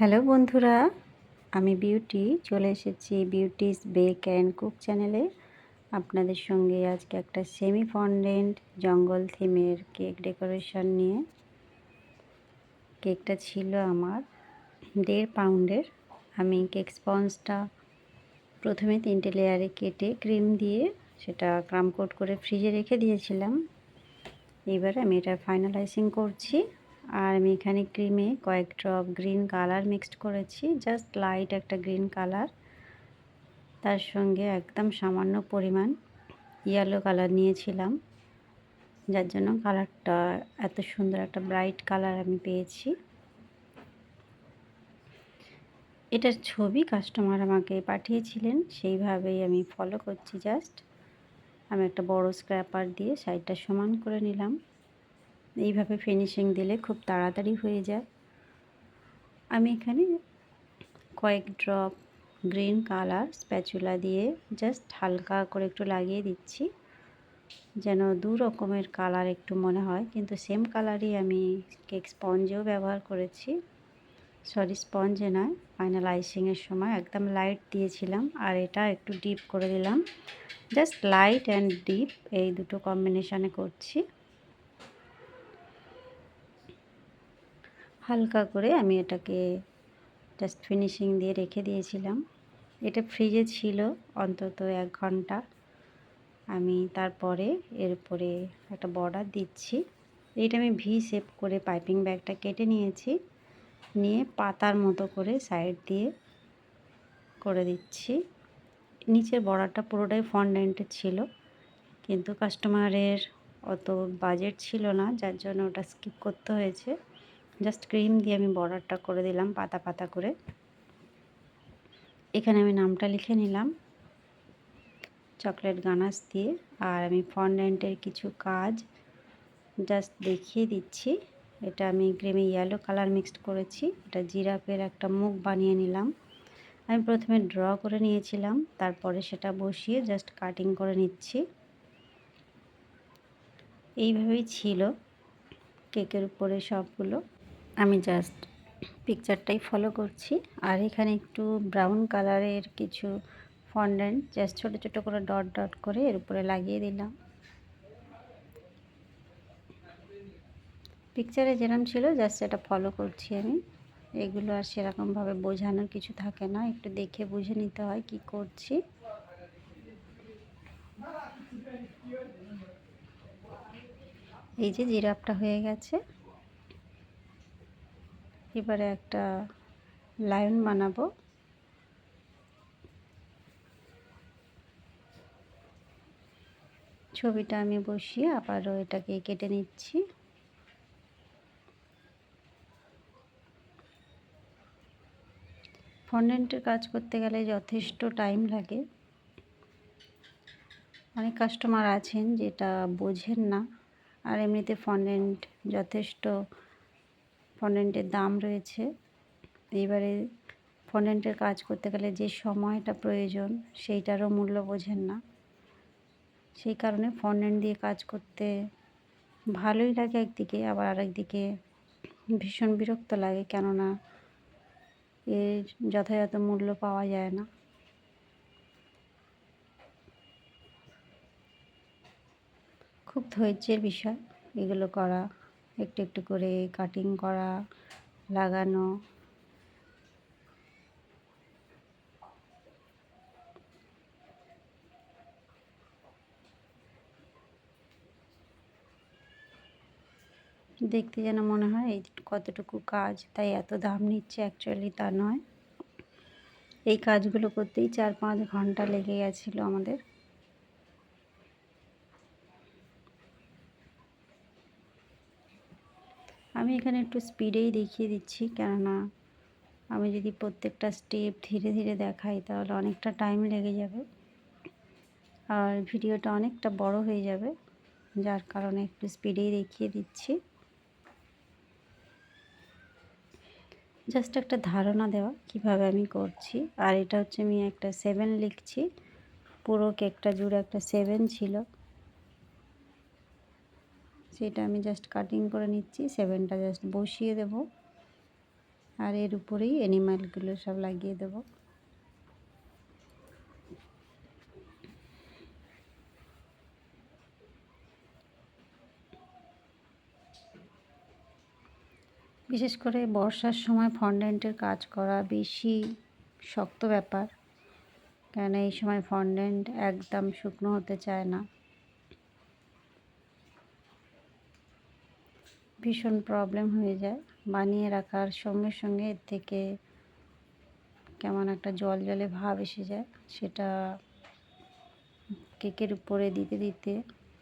Hello বন্ধুরা, আমি beauty, চলে এসেছি বিউটিস বেক অ্যান্ড কুক চ্যানেলে। আপনাদের সঙ্গে আজকে একটা সেমি ফন্ডেন্ট জঙ্গল থিমের কেক ডেকোরেশন নিয়ে। কেকটা ছিল আমার দেড় পাউন্ডের। আমি কেক স্পঞ্জটা প্রথমে তিনটে লেয়ারে কেটে ক্রিম দিয়ে সেটা ক্রাম কোট করে ফ্রিজে রেখে দিয়েছিলাম। এবার আমি এটা ফাইনালাইজিং করছি। আর আমি এখানে ক্রিমে কয়েক ড্রপ গ্রিন কালার মিক্সড করেছি, জাস্ট লাইট একটা গ্রিন কালার। তার সঙ্গে একদম সামান্য পরিমাণ ইয়েলো কালার নিয়েছিলাম, যার জন্য কালারটা এত সুন্দর একটা ব্রাইট কালার আমি পেয়েছি। এটার ছবি কাস্টমার আমাকে পাঠিয়েছিলেন, সেইভাবেই আমি ফলো করছি জাস্ট। আমি একটা বড় স্ক্র্যাপার দিয়ে সাইডটা সমান করে নিলাম। এইভাবে ফিনিশিং দিলে খুব তাড়াতাড়ি হয়ে যায়। আমি এখানে কয়েক ড্রপ গ্রিন কালার স্প্যাচুলা দিয়ে জাস্ট হালকা করে একটু লাগিয়ে দিচ্ছি, যেন দু রকমের কালার একটু মনে হয়। কিন্তু সেম কালারই আমি কেক স্পঞ্জেও ব্যবহার করেছি। সরি স্পঞ্জে নয় ফাইনাল আইসিংয়ের সময় একদম লাইট দিয়েছিলাম আর এটা একটু ডিপ করে দিলাম। জাস্ট লাইট অ্যান্ড ডিপ এই দুটো কম্বিনেশানে করছি। হালকা করে আমি এটাকে জাস্ট ফিনিশিং দিয়ে রেখে দিয়েছিলাম। এটা ফ্রিজে ছিল অন্তত এক ঘণ্টা। আমি তারপরে এর উপরে একটা বর্ডার দিচ্ছি। এইটা আমি ভি শেপ করে পাইপিং ব্যাগটা কেটে নিয়েছি। নিয়ে পাতার মতো করে সাইড দিয়ে করে দিচ্ছি। নিচের বর্ডারটা পুরোটাই ফন্ডেন্টের ছিল। কিন্তু কাস্টমারের অত বাজেট ছিল না, যার জন্য ওটা স্কিপ করতে হয়েছে। জাস্ট ক্রিম দিয়ে আমি বর্ডারটা করে দিলাম পাতা পাতা করে। এখানে আমি নামটা লিখে নিলাম। চকলেট গানাস দিয়ে। আর আমি ফন্ডেন্টের কিছু কাজ জাস্ট দেখিয়ে দিচ্ছি। এটা আমি ক্রিমে ইয়েলো কালার মিক্সড করেছি। এটা জিরাপের একটা মুখ বানিয়ে নিলাম। আমি প্রথমে ড্র করে নিয়েছিলাম। তারপরে সেটা বসিয়ে জাস্ট কাটিং করে নিচ্ছি। এইভাবেই ছিল কেকের উপরে সবগুলো। আমি জাস্ট পিকচারটাই ফলো করছি। আর এখানে একটু ব্রাউন কালারের কিছু ফন্ডেন্ট জাস্ট ছোটো ছোটো করে ডট ডট করে এর উপরে লাগিয়ে দিলাম। পিকচারে যেরকম ছিল জাস্ট এটা ফলো করছি আমি। এগুলো আর সেরকমভাবে বোঝানোর কিছু থাকে না। একটু দেখে বুঝে নিতে হয় কি করছি। এই যে জিরাপটা হয়ে গেছে। এবারে একটা লায়ন বানাবো। ছবিটা আমি বসিয়ে আবারও এটাকে কেটে নিচ্ছি। ফন্ডেন্টের কাজ করতে গেলে যথেষ্ট টাইম লাগে। অনেক কাস্টমার আছেন যেটা বোঝেন না। আর এমনিতে ফন্ডেন্ট যথেষ্ট ফন্ডেন্টের দাম রয়েছে। এইবারে ফন্ডেন্টের কাজ করতে গেলে যে সময়টা প্রয়োজন সেইটারও মূল্য বোঝেন না। সেই কারণে ফন্ডেন্ট দিয়ে কাজ করতে ভালোই লাগে একদিকে, আবার আরেকদিকে ভীষণ বিরক্ত লাগে, কেননা এর যথাযথ মূল্য পাওয়া যায় না। খুব ধৈর্যের বিষয় এগুলো করা। একটু একটু করে কাটিং করা, লাগানো। দেখতে যেন মনে হয় এই কতটুকু কাজ, তাই এত দাম নিচ্ছে অ্যাকচুয়ালি তা নয়। এই কাজগুলো করতেই চার পাঁচ ঘণ্টা লেগে গেছিল আমাদের। আমি এখানে একটু স্পিডেই দেখিয়ে দিচ্ছি। কেননা আমি যদি প্রত্যেকটা স্টেপ ধীরে ধীরে দেখাই, তাহলে অনেকটা টাইম লেগে যাবে। আর ভিডিওটা অনেকটা বড় হয়ে যাবে, যার কারণে একটু স্পিডেই দেখিয়ে দিচ্ছি। জাস্ট একটা ধারণা দেওয়া, কীভাবে আমি করছি। আর এটা হচ্ছে আমি একটা সেভেন লিখছি। পুরো কেকটা জুড়ে একটা সেভেন ছিল। সেটা আমি জাস্ট কাটিং করে নিচ্ছি সেভেনটা জাস্ট বসিয়ে দেব। আর এর উপরেই অ্যানিমালগুলো সব লাগিয়ে দেবো। বিশেষ করে বর্ষার সময় ফন্ডেন্টের কাজ করা বেশি শক্ত ব্যাপার। কেন এই সময় ফন্ডেন্ট একদম শুকনো হতে চায় না। ভীষণ প্রবলেম হয়ে যায়। বানিয়ে রাখার সঙ্গে সঙ্গে এর থেকে কেমন একটা জল জলে ভাব এসে যায়। সেটা কেকের উপরে দিতে দিতে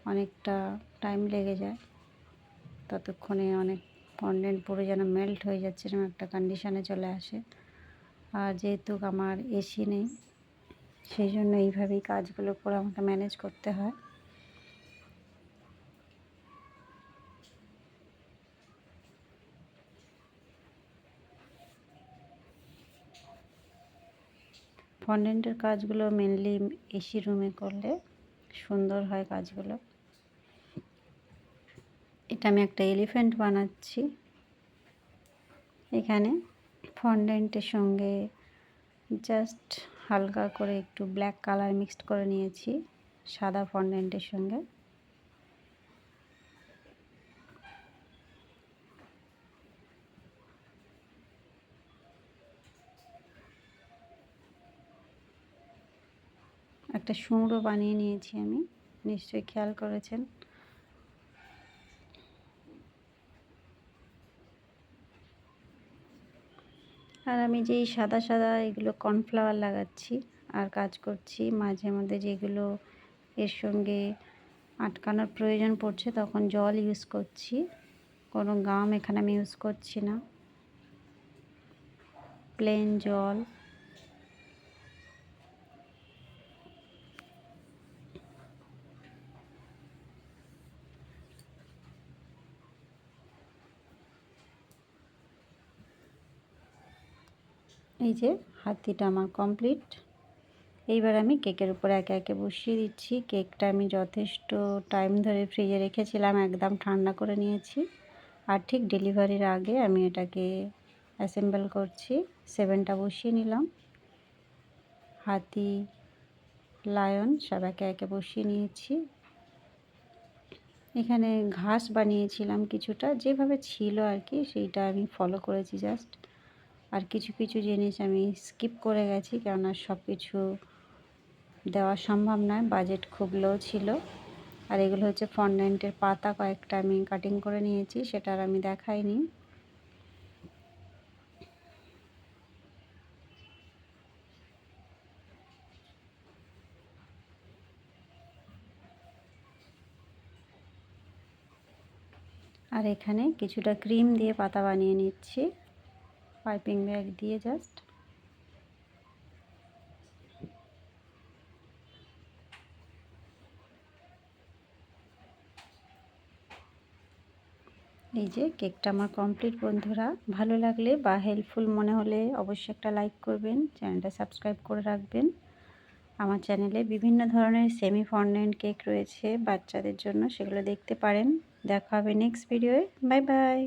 অনেকটা টাইম লেগে যায়। ততক্ষণে অনেক ফন্ডেন্ট পুরো যেন মেল্ট হয়ে যাচ্ছে এরকম একটা কন্ডিশানে চলে আসে। আর যেহেতু আমার এসি নেই, সেই জন্য এইভাবেই কাজগুলো করে আমাকে ম্যানেজ করতে হয়। ফন্ডেন্টের কাজগুলো মেনলি এসি রুমে করলে সুন্দর হয় কাজগুলো। এটা আমি একটা এলিফ্যান্ট বানাচ্ছি। এখানে ফন্ডেন্টের সঙ্গে জাস্ট হালকা করে একটু ব্ল্যাক কালার মিক্সড করে নিয়েছি, সাদা ফন্ডেন্টের সঙ্গে। একটা সুঁড়ো বানিয়ে নিয়েছি আমি। নিশ্চয়ই খেয়াল করেছেন। আর আমি যেই সাদা সাদা এগুলো কর্নফ্লাওয়ার লাগাচ্ছি আর কাজ করছি, মাঝে মধ্যে যেগুলো এর সঙ্গে আটকানোর প্রয়োজন পড়ছে তখন জল ইউজ করছি। কোনো গাম এখানে আমি ইউজ করছি না। প্লেন জল। এই যে হাতিটা আমার কমপ্লিট এইবার আমি কেকের উপরে একে একে বসিয়ে দিচ্ছি। কেকটা আমি যথেষ্ট টাইম ধরে ফ্রিজে রেখেছিলাম, একদম ঠান্ডা করে নিয়েছি। আর ঠিক ডেলিভারির আগে আমি এটাকে অ্যাসেম্বল করছি সেভেনটা বসিয়ে নিলাম। হাতি লায়ন সব একে একে বসিয়ে নিয়েছি। এখানে ঘাস বানিয়েছিলাম কিছুটা, যেভাবে ছিল আর কি, সেইটা আমি ফলো করেছি জাস্ট আর কিছু কিছু জিনিস আমি স্কিপ করে গেছি কেননা সব কিছু দেওয়া সম্ভব নয়। বাজেট খুব লো ছিল। আর এগুলো হচ্ছে ফন্ডেন্টের পাতা কয়েকটা আমি কাটিং করে নিয়েছি, সেটা আর আমি দেখাইনি। আর এখানে কিছুটা ক্রিম দিয়ে পাতা বানিয়ে নিচ্ছি। পাইপিং ব্যাগ দিয়ে জাস্ট এই যে কেকটা আমার কমপ্লিট বন্ধুরা, ভালো লাগলে বা হেল্পফুল মনে হলে অবশ্যই একটা লাইক করবেন চ্যানেলটা সাবস্ক্রাইব করে রাখবেন। আমার চ্যানেলে বিভিন্ন ধরনের সেমি ফন্ডেন্ট কেক রয়েছে বাচ্চাদের জন্য, সেগুলো দেখতে পারেন। দেখা হবে নেক্সট ভিডিওয়ে বাই বাই